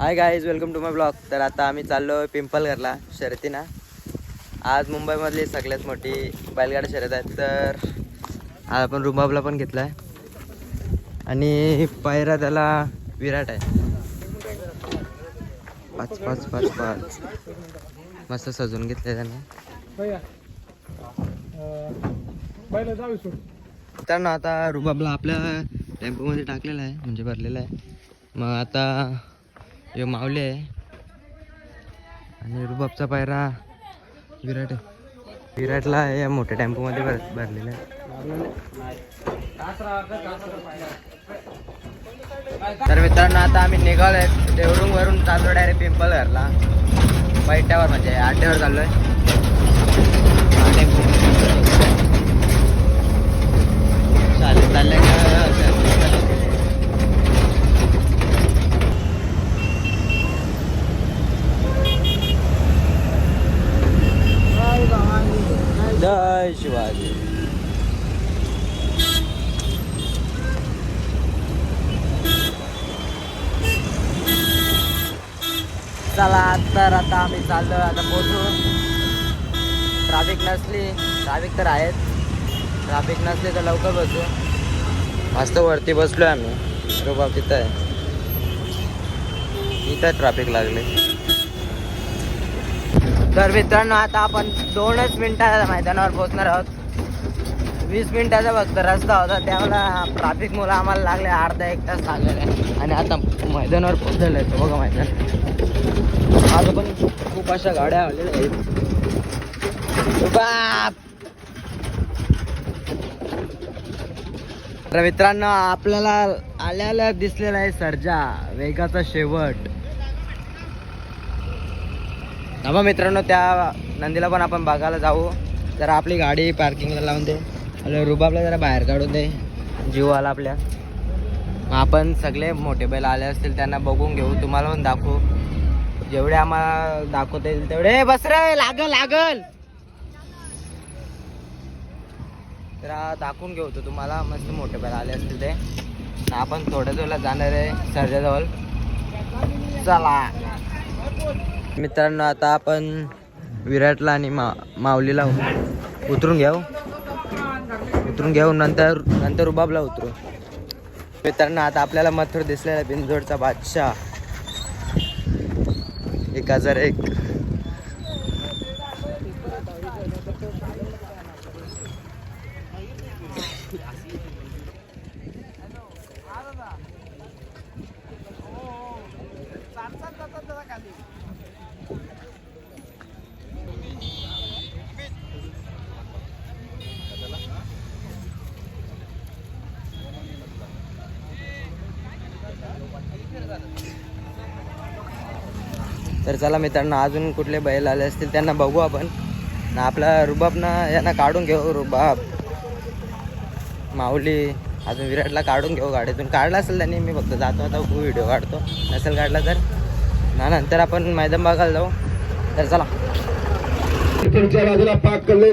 Hi guys welcome to my blog तर आता आम्ही चाललो पिंपलघरला शर्यतीना. आज मुंबईमधली सगळ्यात मोठी बैलगाडी शर्यत आहे. तर आज आपण रुबाबला पण घेतला आहे आणि पायरा त्याला विराट आहे. पाच पाच पाच पाच. मस्त सजून घेतलं त्याने. जाऊ मित्रांनो आता रुबाबला आपल्या टेम्पोमध्ये टाकलेला आहे म्हणजे भरलेला आहे. मग आता हे मावले आहे. आणि रुबाबचा पायरा विराट आहे. विराटला या मोठ्या टेम्पोमध्ये भर भरलेला आहे. तर मित्रांनो आता आम्ही निघालो देवरुंग वरून चाललो डायरेक्ट पिंपल घरला बैठ्यावर म्हणजे आड्यावर चाललो आहे टेम्पो. चालेल चाललंय जय शिवाजी चला तर आता आम्ही चाललो आता पोचू ट्राफिक नसली ट्राफिक तर आहेच. ट्राफिक नसली तर लवकर बसू. मस्त वरती बसलो आहे आम्ही रुबाब तिथं आहे. इथं ट्राफिक लागले. तर मित्रांनो आता आपण दोनच मिनिटाच्या मैदानावर पोहोचणार आहोत. वीस मिनिटाचा फक्त रस्ता होता त्यावेळेला मुलं आम्हाला लागले अर्धा एक तास लागलेला आणि आता मैदानावर पोहोचलेलं आहे. बघा मैदान. आज पण खूप अशा गाड्या आलेल्या आहेत. बाप! तर मित्रांनो आपल्याला आल्याला दिसलेला आहे सर्जा वेगाचा शेवट. हा मित्रांनो त्या नंदीला पण आपण बघायला जाऊ. जरा आपली गाडी पार्किंगला लावून दे. आणि रुबाबला जरा बाहेर काढून दे. जीव आला आपल्या. आपण सगळे मोठे बैल आले असतील त्यांना बघून घेऊ. तुम्हाला पण दाखवू. जेवढे आम्हाला दाखवता येईल तेवढे. ए, बस रे लागल लागल. तर दाखवून घेऊ तो तुम्हाला. मस्त मोठे बैल आले असतील ते. आपण थोड्या वेळेला जाणार आहे सर्जाजवळ. चला. मित्रांनो आता आपण विराटला आणि मा माऊलीला उतरून घेऊ. उतरून घेऊ नंतर नंतर रुबाबला उतरू. मित्रांनो आता आपल्याला मथुर दिसलेला बिनजोडचा बादशाह. एक हजार एक तर चला मित्रांनो अजून कुठले बैल आले असतील त्यांना बघू आपण. ना आपला रुबाबनं यांना काढून घेऊ रुबाब. माऊली अजून विराटला काढून घेऊ गाडीतून. काढला असेल त्यांनी मी फक्त जातो आता खूप व्हिडिओ काढतो. नसेल काढला तर. ना नंतर आपण मैदान बघायला जाऊ. तर चला. तुमच्या बाजूला पाक करले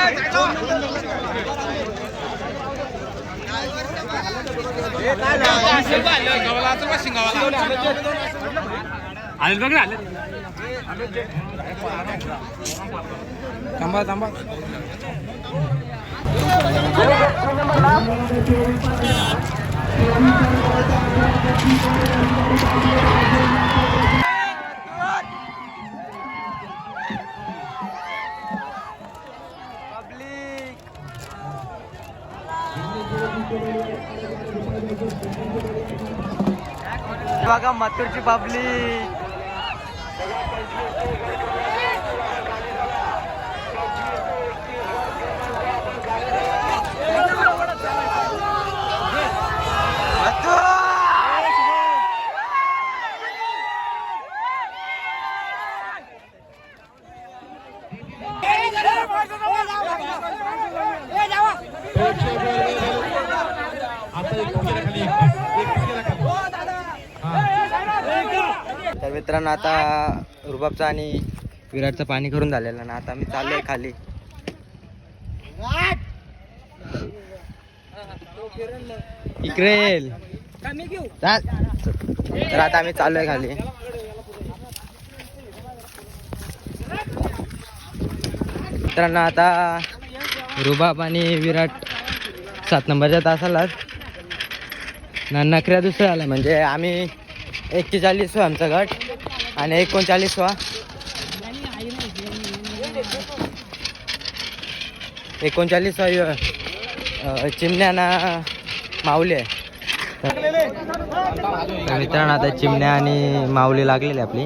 ताट उभा राहा शिकला आले बघ ना आले थांबा थांबा बघा मातूरची बाबली तर मित्रांनो आता रुबाबचं आणि विराटचं पाणी करून झालेलं ना आता मी चाललोय खाली. इकडे तर आता आम्ही चाललोय खाली. मित्रांनो आता रुबाब आणि विराट सात नंबरच्या तासालाच ना नकऱ्या दुसऱ्या आला म्हणजे आम्ही एक्केचाळीसवा आमचा गट. आणि एकोणचाळीसवा एकोणचाळीसवा एकोणचाळीस चिमण्याना चिमण्या ना माऊली आहे. तर मित्रांनो आता चिमण्या आणि माऊली लागलेली आपली.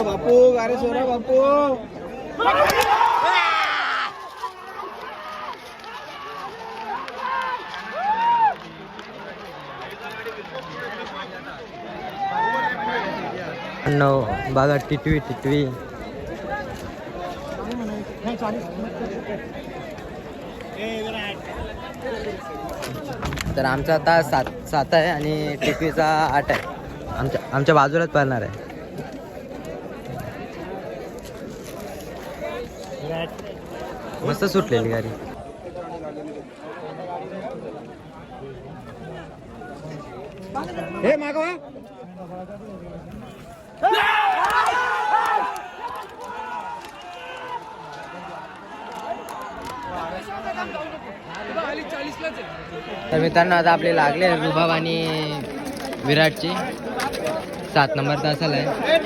बापू अरे सोरा बापू. बघा टिटवी टिटवी. तर आमचा आता सात सात आहे आणि टिटवीचा आठ आहे. आमच्या आमच्या बाजूलाच पडणार आहे. मस्त सुटलेली गाडी. हे मागवा तर मित्रांनो आता आपले लागले रुबाब आणि विराटची. सात नंबर तासाला आहे.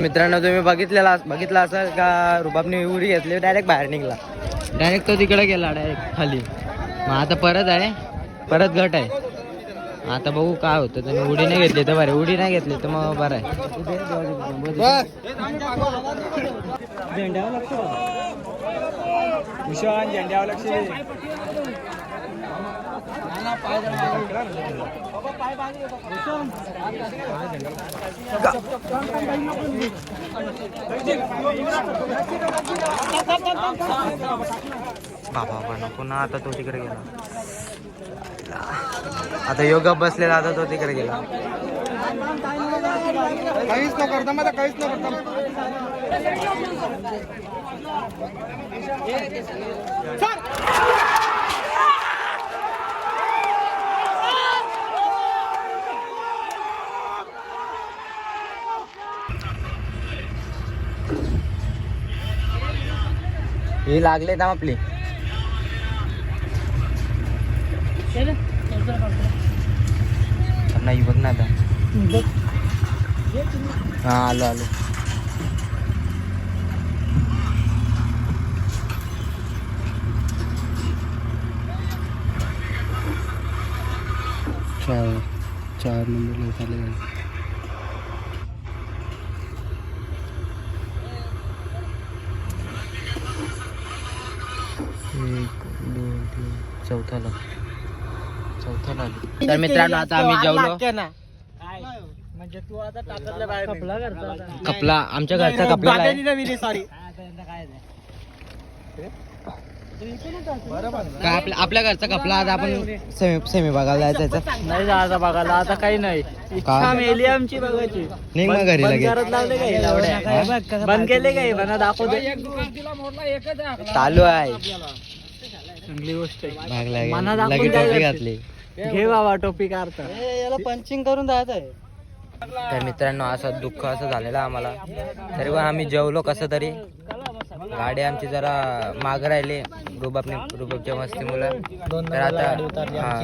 मित्रांनो तुम्ही बघितलेला बघितला असाल का? रुबाबने उडी घेतली डायरेक्ट बाहेर निघला. डायरेक्ट तो तिकडे गेला डायरेक्ट खाली. मग आता परत आहे? परत गट आहे. आता बघू काय होतं. तुम्ही उडी नाही घेतली तर बरं. उडी नाही घेतली तर मग बरं आहे. झेंड्यावर लक्ष. बाबा बाबा नको ना आता तो तिकडे गेला. आता योगा बसलेला आता तो तिकडे गेला. काहीच न करता मला काहीच न करता. ही लागले ना आपली. नाही बघ ना आता हा आलो आलो चार चार नंबर झाले एक दोन तीन चौथ्याला चौथ्याला आलो तर मित्रांनो आता आम्ही जेवलो म्हणजे तू आता टाकतलं बाहेर कपला करता कपला आमच्या घरचा कपला आहे. सॉरी आपल्या आपल्या घरचा कपला आता आपण सेमी सेमी बघायला जायचं. नाही जायचं बघायला आता काही नाही इच्छा मेली आमची बघायची निघ मग घरी बंद लगेच बंद केले काही म्हणा दाखवते चालू आहे चांगली गोष्ट? घातली घे बाबा टोपी काढता याला पंचिंग करून जायचं आहे. तर मित्रांनो असं दुःख असं झालेलं आम्हाला. तरी पण आम्ही जेवलो कसं तरी. गाडी आमची जरा माग राहिली. रुबाबने रुबाबच्या मस्तीमुळं. तर आता हा.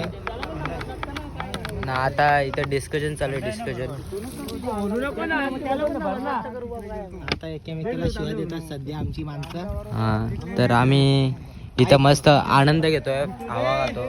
ना आता इथं डिस्कशन चालू आहे डिस्कशन सध्या आमची माणसं. हा तर आम्ही इथं मस्त आनंद घेतोय हवा खातो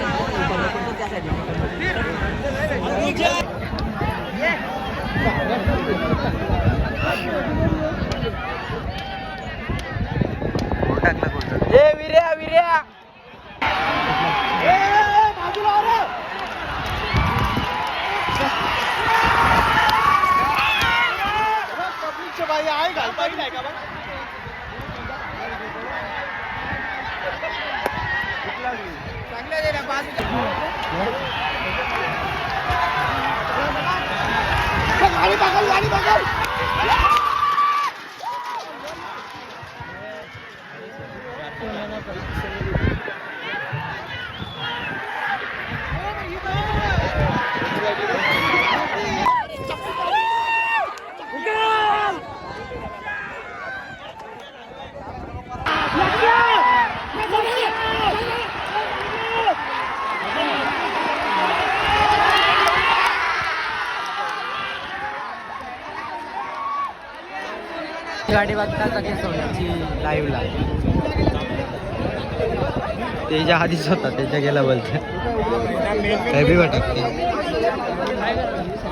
गाडी बघता सगळी सोडायची? लाईव्हला. त्याच्या आधीच होता त्याच्या गेला बोलते हेवी वाटत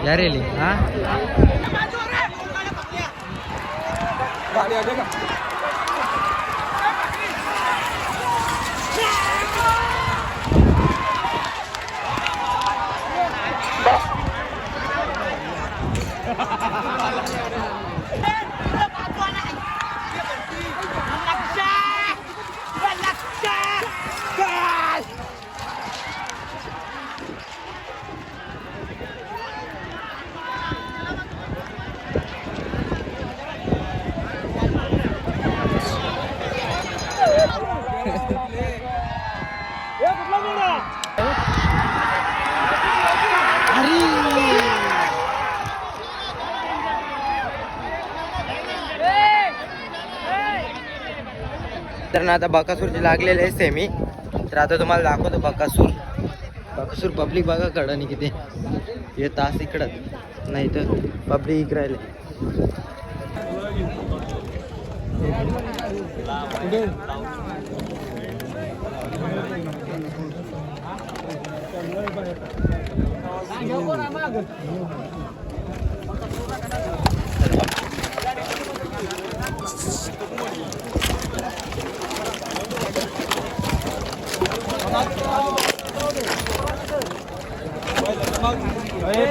या रेली हा? मित्रांनो आता बकासूरची लागलेले आहे सेमी तर आता तुम्हाला दाखवतो बकासूर. बकासूर पब्लिक बघा कडनी किती. हे तास इकडं. नाही तर पब्लिक इकडे राहिले.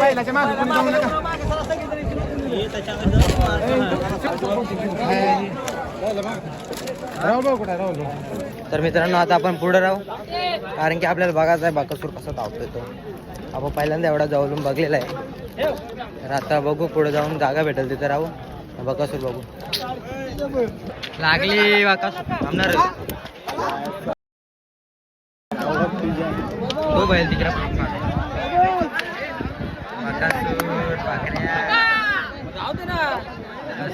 पहिल्याच्या मागे कोणी जाऊ नका तर मित्रांनो आता आपण पुढे राहू. कारण की आपल्याला बघायचं आहे बाकसूर कसा धावतोय तो. आपण पहिल्यांदा एवढा जवळून बघलेला आहे. तर आता बघू पुढे जाऊन जागा भेटेल तिथे राहू. बकासूर बघू. लागली बाकासूर. थांबणार बैल तिकडे बकासूर पाकऱ्या.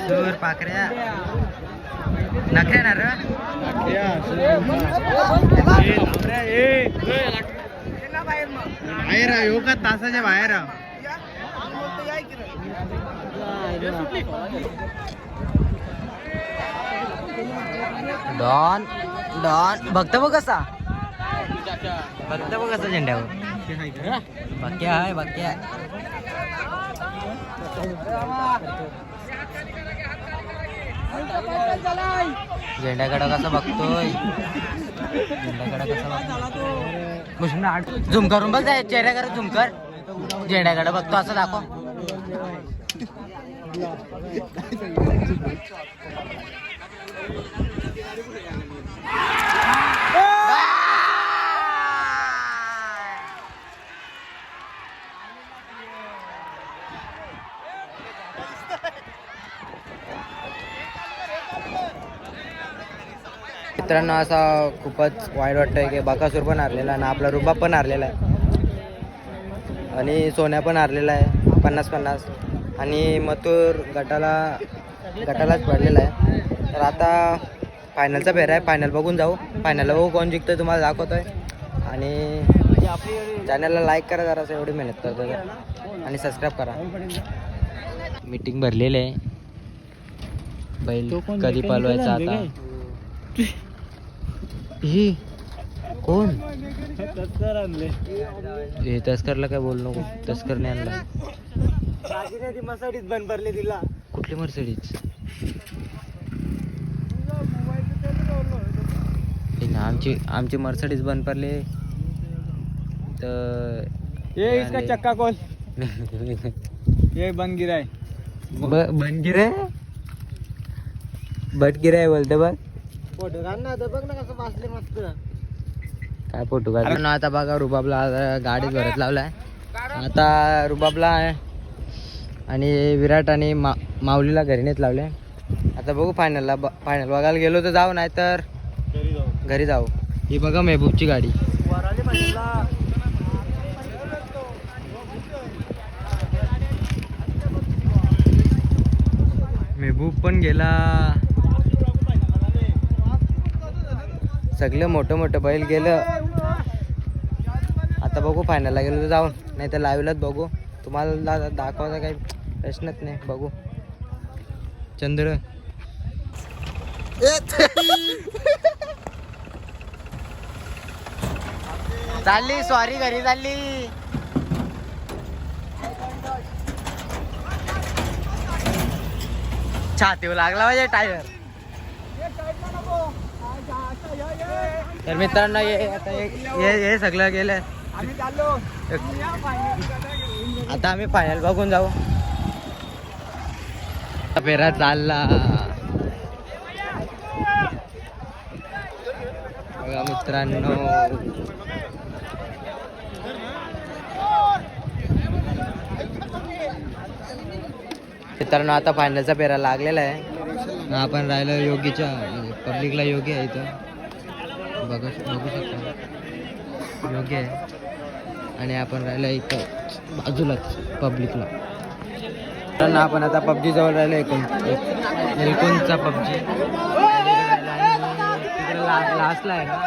सूर पाकऱ्या. नखऱ्या ना बाहेर येऊ का तासाच्या बाहेर डॉन डॉन बघता बघ कसा. बघता बघ कसा झेंड्यावर. बाकी आहे बाकी आहे. झेंड्याकडं कसं बघतोय? झेंड्याकडं कसं बघतोय? मुश्किल झुम करून बघ त्या चेहऱ्याकडे झुम कर झेंड्याकडे बघतो असं दाखव. मित्रांनो असा खूपच वाईट वाटतंय की बकासूर पण हारलेला आहे आणि आपला रुबाब पण हारलेला आहे. आणि सोन्या पण हारलेला आहे पन्नास पन्नास. आणि मथुर गटाला गटालाच पडलेला आहे. तर आता फायनलचा फेर आहे. फायनल बघून जाऊ. फायनलला बघू कोण जिंकतोय तुम्हाला दाखवतोय. आणि चॅनलला लाईक करा जरासं एवढी मेहनत करतो आणि सबस्क्राईब करा. मीटिंग भरलेली आहे. बैल कधी पालवायचा आता? ही? कोण? हे तस्करला काय बोल नको. तस्करने आणला. मसाडीत बंद भरले तिला कुठली मर्सिडीज? हे ना, आमची आमची मर्सिडीज बंद पडले. तर ये इसका चक्का खोल. ये बंद गिरा है ब- बनगिरे आहे बटगिरे आहे बोलते बघ. फोटो काढ ना तर बघ ना कसं वाचले मस्त. काय फोटो काढ आता बघा रुबाबला गाडीत भरत लावलाय. आता रुबाबला आहे आणि विराट आणि मा माऊलीला घरी नेत लावले. आता बघू फायनलला फायनल बघायला गेलो तर जाऊ नाही तर घरी जाऊ. ही बघा मेहबूबची गाडी. मेहबूब पण गेला. सगळं मोठं मोठं बैल गेलं. आता बघू फायनलला गेलो तर जाऊन. नाही तर लाईव्हलाच बघू. तुम्हाला दा दाखवायचा काही प्रश्नच नाही. बघू. चंद्र. चालली सॉरी घरी चालली. छातीवर लागला पाहिजे टायर तर मित्रांनो हे आता हे हे- सगळं गेलं आता आम्ही फायनल बघून जाऊ. फेरा चालला. बघा मित्रांनो. मित्रांनो आता फायनलचा फेरा लागलेला आहे. आपण राहिलो योगीच्या पब्लिकला योगी आहे इथं. बघू बघू शकता. योग्य आहे. आणि आपण राहिलो इथं बाजूलाच पब्लिकला. तर आपण आता पबजी जवळ राहिलो एकूण. एलकोनचा पबजी. लास्टला आहे ना?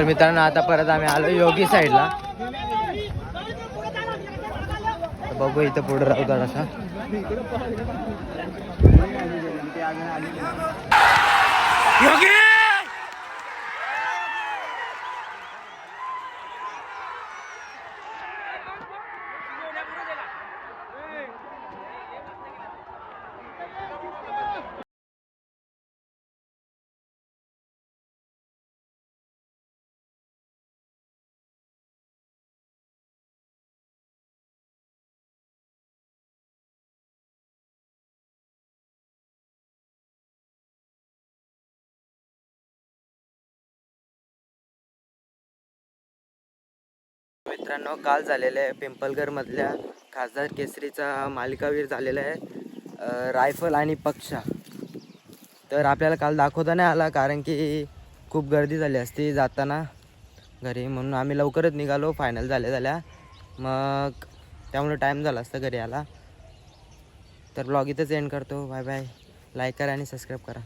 तर मित्रांनो आता परत आम्ही आलो योगी साईडला. बघू इथं पुढे राहू जरासा. मित्रांनो काल झालेलं आहे पिंपलगरमधल्या खासदार केसरीचा मालिकावीर झालेला आहे रायफल आणि पक्षा. तर आपल्याला काल दाखवता नाही आला कारण की खूप गर्दी झाली असती जाताना घरी म्हणून आम्ही लवकरच निघालो फायनल झाल्या झाल्या. मग त्यामुळे टाईम झाला असता घरी आला तर ब्लॉग इथंच एंड करतो. बाय बाय लाईक करा आणि सबस्क्राईब करा.